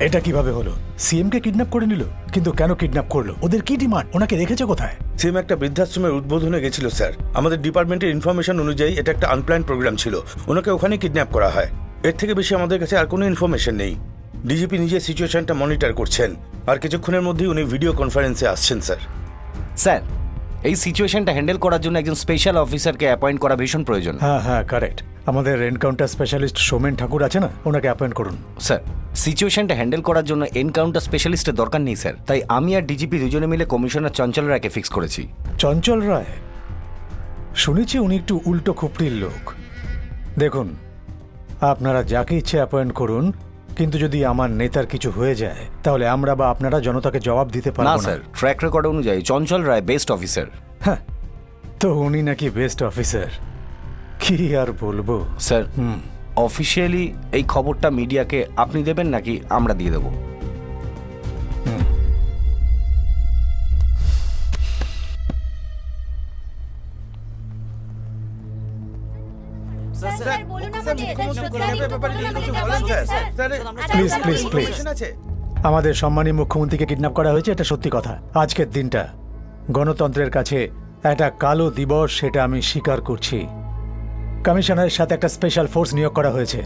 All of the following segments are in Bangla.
এটা কীভাবে হলো? সিএম কে কিডন্যাপ করে নিল? কিন্তু কেন কিডন্যাপ করল? ওদের কি ডিমান্ড ওনাকে রেখেছে কোথায়? সিএম একটা বৃদ্ধাশ্রমের উদ্বোধনে গেছিল স্যার। আমাদের ডিপার্টমেন্টের ইনফরমেশন অনুযায়ী এটা একটা আনপ্ল্যান প্রোগ্রাম ছিল। ওনাকে ওখানে কিডন্যাপ করা হয়। এর থেকে বেশি আমাদের কাছে আর কোনো ইনফরমেশন নেই। ডিজিপি নিজে সিচুয়েশনটা মনিটর করছেন। আর কিছুক্ষণের মধ্যেই উনি ভিডিও কনফারেন্সে আসছেন স্যার। স্যার এই সিচুয়েশনটা হ্যান্ডেল করার জন্য একজন স্পেশাল অফিসারকে অ্যাপয়েন্ট করা ভীষণ প্রয়োজন। হ্যাঁ হ্যাঁ কারেক্ট আমাদের এনকাউন্টার স্পেশালিস্ট সোমেন ঠাকুর আছে না? ওনাকে অ্যাপয়েন্ট করুন। স্যার সিচুয়েশনটা হ্যান্ডেল করার জন্য এনকাউন্টার স্পেশালিস্টের দরকার নেই স্যার তাই আমি আর ডিজিপি দুজনে মিলে কমিশনার চঞ্চল রায়কে ফিক্স করেছি। চঞ্চল রায়? শুনেছি উনি একটু উল্টো খুপড়ির লোক। দেখুন আপনারা যাকে ইচ্ছে অ্যাপয়েন্ট করুন কিন্তু যদি আমার নেতার কিছু হয়ে যায় তাহলে আমরা বা আপনারা জনতাকে জবাব দিতে পারব না স্যার ট্র্যাক রেকর্ড অনুযায়ী চঞ্চল রায় বেস্ট অফিসার হ্যাঁ, তো উনি নাকি বেস্ট অফিসার কি আর বলব? স্যার অফিসিয়ালি এই খবরটা মিডিয়াকে আপনি দেবেন নাকি আমরা দিয়ে দেবো? Please please please. আমাদের সম্মানী মুখ্যমন্ত্রীকে কিডন্যাপ করা হয়েছে এটা সত্যি কথা। আজকের দিনটা গণতন্ত্রের কাছে একটা কালো দিবস সেটা আমি স্বীকার করছি। কমিশনারের সাথে একটা স্পেশাল ফোর্স নিয়োগ করা হয়েছে।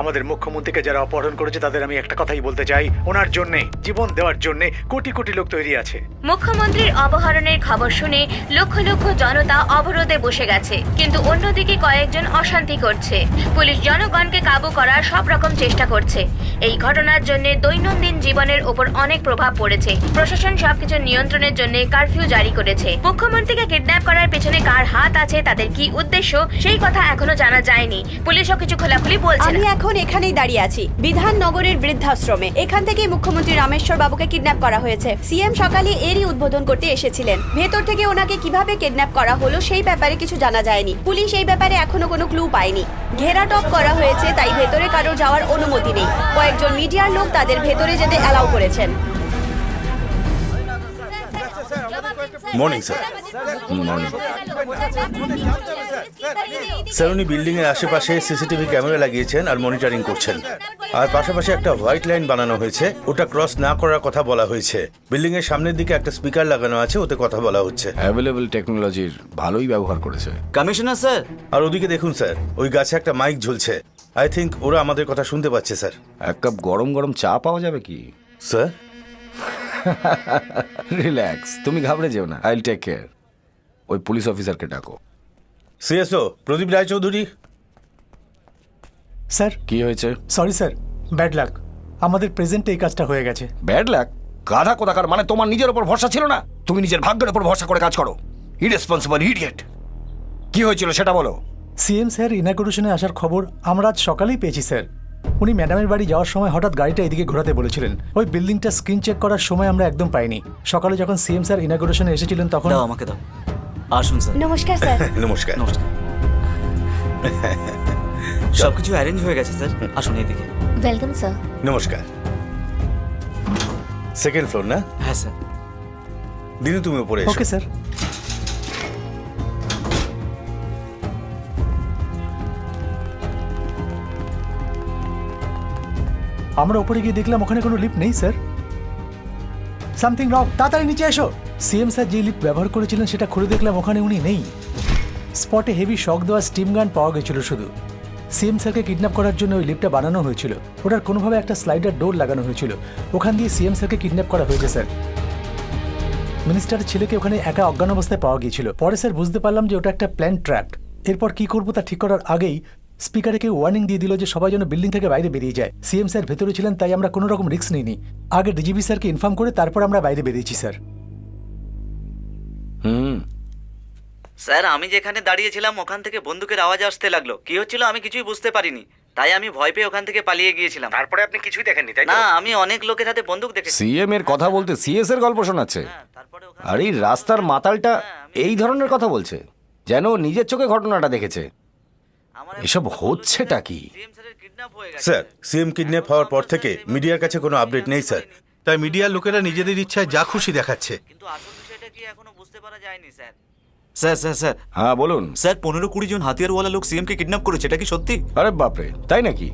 আমাদের মুখ্যমন্ত্রীকে যারা অপহরণ করেছে তাদের আমি একটা কথাই বলতে চাই। ওনার জন্য জীবন দেওয়ার জন্য কোটি কোটি লোক তৈরি আছে। মুখ্যমন্ত্রীর অপহরণের খবর শুনে লক্ষ লক্ষ জনতা অবরোধে বসে গেছে। কিন্তু অন্যদিকে কয়েকজন অশান্তি করছে। পুলিশ জনগণকে কাবু করার সব রকম চেষ্টা করছে। এই ঘটনার জন্য দৈনন্দিন জীবনের ওপর অনেক প্রভাব পড়েছে। প্রশাসন সবকিছু নিয়ন্ত্রণের জন্য কারফিউ জারি করেছে। মুখ্যমন্ত্রীকে কিডন্যাপ করার পেছনে কার হাত আছে তাদের কি উদ্দেশ্য সেই কথা এখনও জানা যায়নি। পুলিশও কিছু খোলাখুলি বলছে আমি না এখন এখানেই দাঁড়িয়ে আছি। বিধান নগরের বৃদ্ধাশ্রমে। এখান থেকেই মুখ্যমন্ত্রী রামেশ্বর বাবুকে কিডন্যাপ করা হয়েছে। সিএম সকালে এরই উদ্বোধন করতে এসেছিলেন। ভেতর থেকে ওনাকে কীভাবে কিডন্যাপ করা হলো সেই ব্যাপারে কিছু জানা যায়নি। পুলিশ এই ব্যাপারে এখনও কোনো ক্লু পায়নি। ঘেরাটপ করা হয়েছে, তাই ভেতরে কারও যাওয়ার অনুমতি নেই। কয়েকজন মিডিয়ার লোক তাদের ভেতরে যেতে অ্যালাউ করেছেন। মর্নিং স্যার মর্নিং স্যার উনি বিল্ডিং এর আশেপাশে সিসিটিভি ক্যামেরা লাগিয়েছেন আর মনিটরিং করছেন। আর পাশাপাশি একটা হোয়াইট লাইন বানানো হয়েছে ওটা ক্রস না করার কথা বলা হয়েছে। বিল্ডিং এর সামনের দিকে একটা স্পিকার লাগানো আছে ওতে কথা বলা হচ্ছে। অ্যাভেলেবল টেকনোলজির ভালোই ব্যবহার করেছে। কমিশনার স্যার আর ওদিকে দেখুন স্যার ওই গাছে একটা মাইক ঝুলছে। আই থিঙ্ক ওরা আমাদের কথা শুনতে পাচ্ছে স্যার এক কাপ গরম গরম চা পাওয়া যাবে কি? স্যার রিল্যাক্স তুমি ঘাবড়ে যেও না আইল টেক কেয়ার ওই পুলিশ অফিসারকে ডাকো। সিএসও প্রদীপ রায়চৌধুরী। স্যার। কি হয়েছে? সরি স্যার ব্যাড লাক আমাদের প্রেজেন্টে এই কাজটা হয়ে গেছে। ব্যাড লাক গাধা কোথাকার মানে তোমার নিজের উপর ভরসা ছিল না? তুমি নিজের ভাগ্যের উপর ভরসা করে কাজ করো। ইরেসপন্সিবল ইডিয়েট কি হয়েছিল সেটা বলো। সিএম স্যার ইনাগুরেশনে আসার খবর আমরা আজ সকালেই পেয়েছি স্যার। উনি ম্যাডামের বাড়ি যাওয়ার সময় হঠাৎ গাড়িটা এদিকে ঘোরাতে বলেছিলেন। ওই বিল্ডিংটা স্ক্রিন চেক করার সময় আমরা একদম পাইনি। সকালে যখন সিএম স্যার ইনাগুরেশনে এসেছিলেন তখন দাও আমাকে দাও। আসুন স্যার। নমস্কার স্যার। নমস্কার। নমস্কার। সবকিছু অ্যারেঞ্জ হয়ে গেছে স্যার। আসুন এদিকে। ওয়েলকাম স্যার নমস্কার। সেকেন্ড ফ্লোর না? হ্যাঁ স্যার। দিনু তুমি উপরে এসো। ওকে স্যার আমরা উপরে গিয়ে দেখলাম ওখানে কোনো লিফট নেই স্যার সামথিং রং তাড়াতাড়ি নিচে এসো। সিএম স্যার যে লিফট ব্যবহার করেছিলেন সেটা খুলে দেখলাম, ওখানে উনি নেই। স্পটে হেভি শক দেওয়া স্টিম গান পাওয়া গেছিল শুধু। সিএম স্যারকে কিডন্যাপ করার জন্য ওই লিফটটা বানানো হয়েছিল। ওটার কোনোভাবে একটা স্লাইডার ডোর লাগানো হয়েছিল। ওখান দিয়ে সিএম স্যারকে কিডন্যাপ করা হয়েছে স্যার মিনিস্টারের ছেলেকে ওখানে একা অজ্ঞান অবস্থায় পাওয়া গিয়েছিল। পরে স্যার বুঝতে পারলাম যে ওটা একটা প্ল্যান ট্র্যাপ এরপর কি করব তা ঠিক করার আগেই স্পিকারে কেউ ওয়ার্নিং দিয়ে দিল যে সবাই যেন বিল্ডিং থেকে বাইরে বেরিয়ে যায়। সিএম স্যার ভেতরে ছিলেন তাই আমরা কোনো রকম রিস্ক নিইনি। আগে ডিজিপি স্যারকে ইনফর্ম করে তারপর আমরা বাইরে বেরিয়েছি স্যার হুম। স্যার আমি যেখানে দাঁড়িয়েছিলাম ওখান থেকে বন্দুকের আওয়াজ আসতে লাগল। কি হচ্ছিল আমি কিছুই বুঝতে পারিনি। তাই আমি ভয় পেয়ে ওখান থেকে পালিয়ে গিয়েছিলাম। তারপরে আপনি কিছুই দেখেননি তাই না আমি অনেক লোকের হাতে বন্দুক দেখেছি। সিএম এর কথা বলতে সিএস এর গল্প শোনাচ্ছে। হ্যাঁ, আর এই রাস্তার মাতালটা এই ধরনের কথা বলছে যেন নিজের চোখে ঘটনাটা দেখেছে। এসব হচ্ছেটা কি? সিএম স্যারের কিডন্যাপ হয়ে গেছে। স্যার সিএম কিডন্যাপ হওয়ার পর থেকে মিডিয়ার কাছে কোনো আপডেট নেই স্যার। তাই মিডিয়ার লোকেরা নিজেদের ইচ্ছায় যা খুশি দেখাচ্ছে। কিন্তু আসল বিষয়টা কি এখনও বুঝতে পারা যায়নি স্যার? Sir sir sir. হ্যাঁ বলুন। স্যার পনেরো কুড়ি জন হাতিয়ারওয়ালা লোক সিএম কে কিডন্যাপ করেছে এটা কি সত্যি? আরে বাপরে তাই নাকি?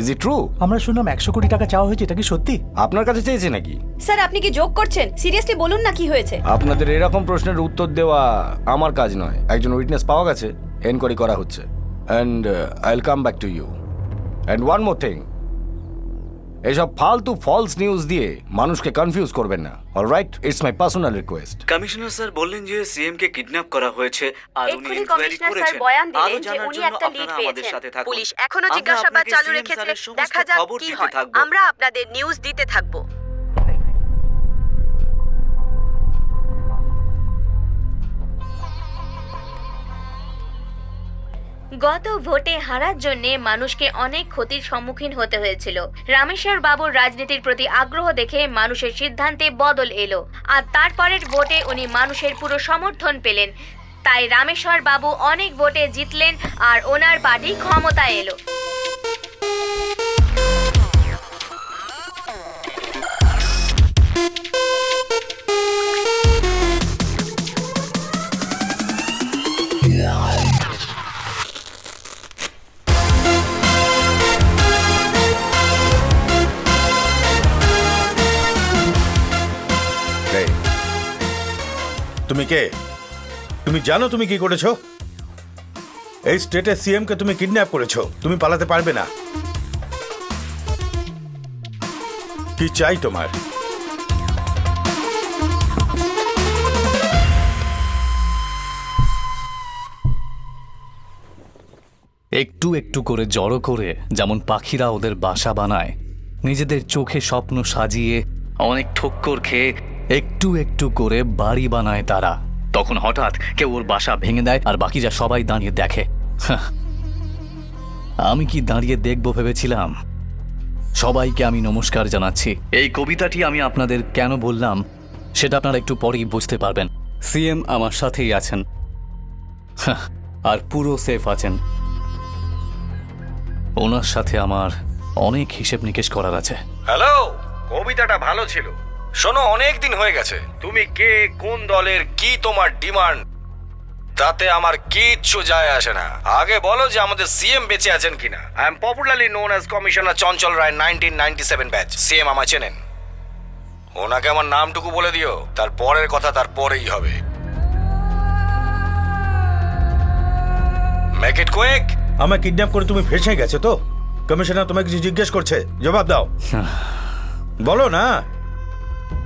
ইজ ইট ট্রু আমরা শুনলাম একশো কোটি টাকা চাওয়া হয়েছে এটা কি সত্যি? আপনার কাছে চেয়েছে নাকি? স্যার আপনি কি যোগ করছেন? সিরিয়াসলি বলুন না কি হয়েছে। আপনাদের এরকম প্রশ্নের উত্তর দেওয়া আমার কাজ নয়। একজন উইটনেস পাওয়া গেছে এনকোয়ারি করা হচ্ছে। And I will come back to you and one more thing এসব ফালতু ফলস নিউজ দিয়ে মানুষকে কনফিউজ করবেন না। Alright it's my personal request commissioner sir বললেন যে সিএম কে কিডন্যাপ করা হয়েছে আর উনি ইনকোয়ারি করেছেন। বয়ান আরও দিলেন যে জানার উনি জন্য একটা লিড আপনারা আমাদের সাথে থাকুন। পুলিশ এখনও জিজ্ঞাসাবাদ চালু রেখেছে। দেখা যাক কি হয়। আমরা আপনাদের নিউজ দিতে থাকব। গত ভোটে হারার জন্য মানুষকে অনেক ক্ষতির সম্মুখীন হতে হয়েছিল। রামেশ্বর বাবুর রাজনীতির প্রতি আগ্রহ দেখে মানুষের সিদ্ধান্তে বদল এলো। আর তারপরের ভোটে উনি মানুষের পুরো সমর্থন পেলেন। তাই রামেশ্বর বাবু অনেক ভোটে জিতলেন আর ওনার পার্টি ক্ষমতায় এলো। কে? তুমি জানো তুমি কি করেছ? এই স্টেটের সিএম কে তুমি কিডন্যাপ করেছ, তুমি পালাতে পারবে না। কি চাই তোমার? একটু একটু করে জড়ো করে যেমন পাখিরা ওদের বাসা বানায়, নিজেদের চোখে স্বপ্ন সাজিয়ে অনেক ঠক্কর খেয়ে একটু একটু করে বাড়ি বানায় তারা। তখন হঠাৎ কেউ ওর বাসা ভেঙে দেয় আর বাকিরা সবাই দাঁড়িয়ে দেখে। আমি কি দাঁড়িয়ে দেখব ভেবেছিলাম? সবাইকে আমি নমস্কার জানাচ্ছি। এই কবিতাটি আমি আপনাদের কেন বললাম, সেটা আপনারা একটু পরেই বুঝতে পারবেন। সিএম আমার সাথেই আছেন। আর পুরো সেফ আছেন। ওনার সাথে আমার অনেক হিসেব নিকেশ করার আছে। হ্যালো, কবিতাটা ভালো ছিল। শোনো অনেক দিন হয়ে গেছে। তুমি কে কোন দলের কি তোমার ডিমান্ড তাতে আমার কিচ্ছু যায় আসে না। আগে বলো যে আমাদের সিএম বেঁচে আছেন কিনা। I am popularly known as commissioner Chanchal Roy nineteen ninety seven batch CM আমায় চেনেন। ওনাকে আমার নামটুকু বলে দিও। তার পরের কথা তার পরেই হবে। মেক ইট কুইক আমায় কিডন্যাপ করে তুমি ফেসে গেছো তো? কমিশনার তোমাকে কিছু জিজ্ঞেস করছে। জবাব দাও। বলো না।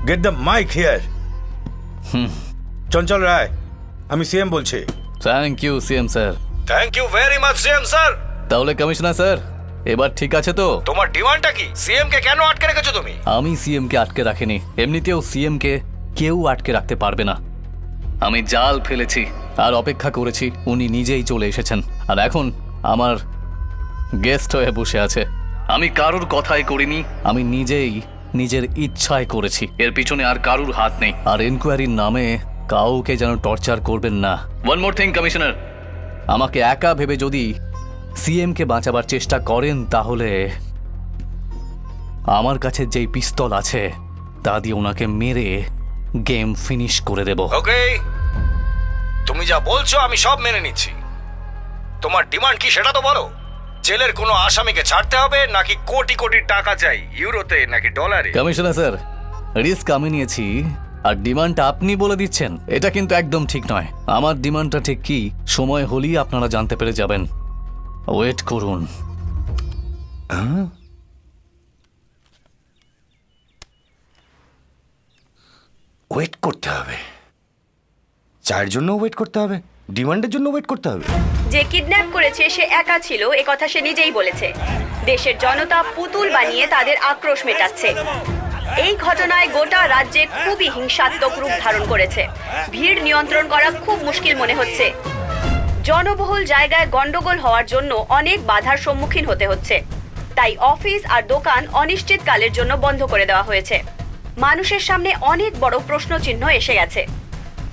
Get the mike here Chanchal Roy আমি সিএম বলছি। Thank you CM sir thank you very much CM sir তাহলে কমিশনার স্যার এবার ঠিক আছে তো? তোমার ডিমান্ডটা কি? সিএম কে কেন আটকে রেখেছো তুমি? আমি সিএম কে আটকে রাখিনি। এমনিতেও সিএম কে কেউ আটকে রাখতে পারবে না। আমি জাল ফেলেছি আর অপেক্ষা করেছি উনি নিজেই চলে এসেছেন। আর এখন আমার গেস্ট হয়ে বসে আছে। আমি কারোর কথাই করিনি আমি নিজেই নিজের ইচ্ছায় করেছি। এর পিছনে আর কারুর হাত নেই। আর এনকোয়ারির নামে কাউকে যেন টর্চার করবেন না। ওয়ান মোর থিং কমিশনার আমাকে একা ভেবে যদি সিএম কে বাঁচাবার চেষ্টা করেন তাহলে আমার কাছে যেই পিস্তল আছে তা দিয়ে ওনাকে মেরে গেম ফিনিশ করে দেব। ওকে তুমি যা বলছো আমি সব মেনে নিচ্ছি। তোমার ডিমান্ড কি সেটা তো বলো। জেলের কোনো আসামিকে ছাড়তে হবে নাকি কোটি কোটি টাকা চাই? ইউরোতে নাকি ডলারে? কমিশনার স্যার রিস্ক আমি নিয়েছি আর ডিমান্ডটা আপনি বলে দিচ্ছেন এটা কিন্তু একদম ঠিক নয়। আমার ডিমান্ডটা ঠিক কি? সময় হলেই আপনারা জানতে পেরে যাবেন। ওয়েট করুন। ওয়েট করতে হবে। চায়ের জন্য ওয়েট করতে হবে। ডিমান্ডের জন্য ওয়েট করতে হবে। যে কিডন্যাপ করেছে, সে একা ছিল, এ কথা সে নিজেই বলেছে। দেশের জনতা পুতুল বানিয়ে তাদের আক্রোশ মেটাচ্ছে। এই ঘটনায় গোটা রাজ্যে খুবই হিংসাত্মক রূপ ধারণ করেছে। ভিড় নিয়ন্ত্রণ করা খুব মুশকিল মনে হচ্ছে। জনবহুল জায়গায় গন্ডগোল হওয়ার জন্য অনেক বাধার সম্মুখীন হতে হচ্ছে। তাই অফিস আর দোকান অনিশ্চিতকালের জন্য বন্ধ করে দেওয়া হয়েছে। মানুষের সামনে অনেক বড় প্রশ্নচিহ্ন এসে গেছে।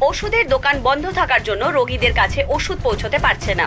ওষুধের দোকান বন্ধ থাকার জন্য রোগীদের কাছে ওষুধ পৌঁছতে পারছে না।